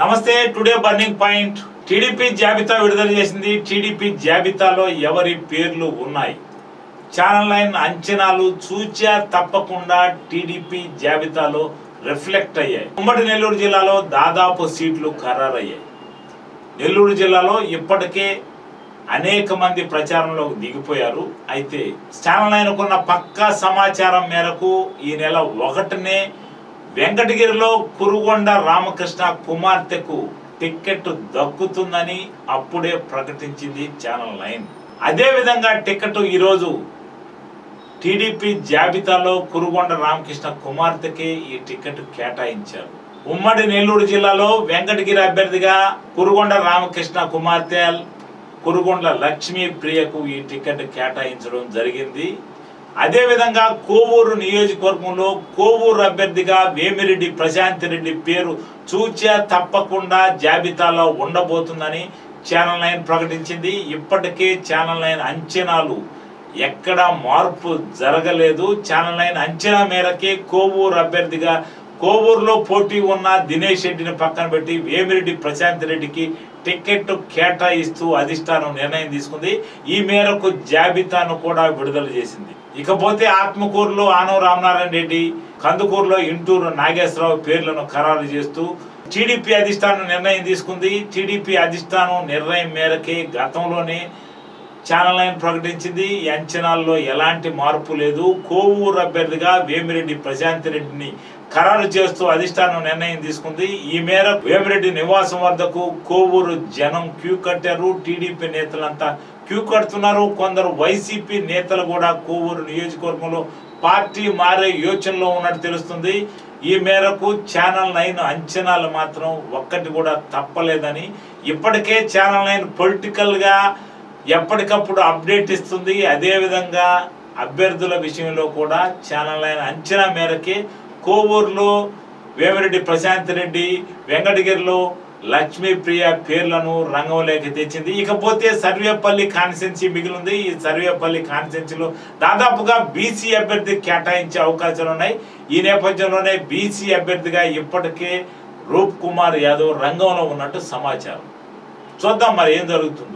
నమస్తే today burning point. TDP జాబితా విడుదల చేసింది. టీడీపీ జాబితాలో ఎవరి పేర్లు ఉన్నాయి? ఛానల్ లైన్ అంచనాలు చూచా తప్పకుండా టీడీపీ జాబితాలో రిఫ్లెక్ట్ అయ్యాయి. ఉమ్మడి నెల్లూరు జిల్లాలో దాదాపు సీట్లు ఖరారయ్యాయి. నెల్లూరు జిల్లాలో ఇప్పటికే అనేక మంది ప్రచారంలోకి దిగిపోయారు. అయితే ఛానల్ లైన్కున్న పక్కా సమాచారం మేరకు ఈ నెల ఒకటినే వెంకటగిరిలో కురుగొండ రామకృష్ణ కుమార్తెకు టిక్కెట్ దక్కుతుందని అప్పుడే ప్రకటించింది ఛానల్ నైన్ అదే విధంగా టికెట్ ఈరోజు టీడీపీ జాబితాలో కురుగొండ రామకృష్ణ కుమార్తెకి ఈ టికెట్ కేటాయించారు. ఉమ్మడి నెల్లూరు జిల్లాలో వెంకటగిరి అభ్యర్థిగా కురుగొండ రామకృష్ణ కుమార్తె కురుగొండ లక్ష్మీ ప్రియకు ఈ టికెట్ కేటాయించడం జరిగింది. అదేవిధంగా కోవూరు నియోజకవర్గంలో కోవూరు అభ్యర్థిగా వేమిరెడ్డి ప్రశాంత్ రెడ్డి పేరు చూచా తప్పకుండా జాబితాలో ఉండబోతుందని ఛానల్ నైన్ ప్రకటించింది. ఇప్పటికే ఛానల్ నైన్ అంచనాలు ఎక్కడ మార్పు జరగలేదు. ఛానల్ నైన్ అంచనా మేరకే కోవూరు అభ్యర్థిగా కోవూరులో పోటీ ఉన్న దినేష్ రెడ్డిని పక్కన పెట్టి వేమిరెడ్డి ప్రశాంత్ రెడ్డికి టికెట్ కేటాయిస్తూ అధిష్టానం నిర్ణయం తీసుకుంది. ఈ మేరకు జాబితాను కూడా విడుదల చేసింది. ఇకపోతే ఆత్మకూరులో ఆనవ రామనారాయణ రెడ్డి కందుకూరులో ఇంటూరు నాగేశ్వరరావు పేర్లను ఖరారు చేస్తూ టీడీపీ అధిష్టానం నిర్ణయం తీసుకుంది. టీడీపీ అధిష్టానం నిర్ణయం మేరకే గతంలోనే ఛానల్ నైన్ ప్రకటించింది. ఈ అంచనాల్లో ఎలాంటి మార్పు లేదు. కోవూరు అభ్యర్థిగా వేమిరెడ్డి ప్రశాంత్ రెడ్డిని ఖరారు చేస్తూ అధిష్టానం నిర్ణయం తీసుకుంది. ఈ మేరకు వేమిరెడ్డి నివాసం వద్దకు కోవూరు జనం క్యూ కట్టారు. టీడీపీ నేతలంతా క్యూ కడుతున్నారు. కొందరు వైసీపీ నేతలు కూడా కోవూరు నియోజకవర్గంలో పార్టీ మారే యోచనలో ఉన్నట్టు తెలుస్తుంది. ఈ మేరకు ఛానల్ నైన్ అంచనాలు మాత్రం ఒక్కటి కూడా తప్పలేదని. ఇప్పటికే ఛానల్ నైన్ పొలిటికల్గా ఎప్పటికప్పుడు అప్డేట్ ఇస్తుంది. అదేవిధంగా అభ్యర్థుల విషయంలో కూడా ఛానల్ అయిన అంచనా మేరకే కోవూరులో వేమిరెడ్డి ప్రశాంత్ రెడ్డి వెంకటగిరిలో లక్ష్మీప్రియ పేర్లను రంగంలోకి తెచ్చింది. ఇకపోతే సర్వేపల్లి కాన్స్టెన్సీ మిగిలింది. ఈ సర్వేపల్లి కాన్స్టెన్సీలో దాదాపుగా బీసీ అభ్యర్థి కేటాయించే అవకాశాలు ఉన్నాయి. ఈ నేపథ్యంలోనే బీసీ అభ్యర్థిగా ఇప్పటికే రూప్ కుమార్ యాదవ్ రంగంలో ఉన్నట్టు సమాచారం. చూద్దాం మరి ఏం జరుగుతుంది.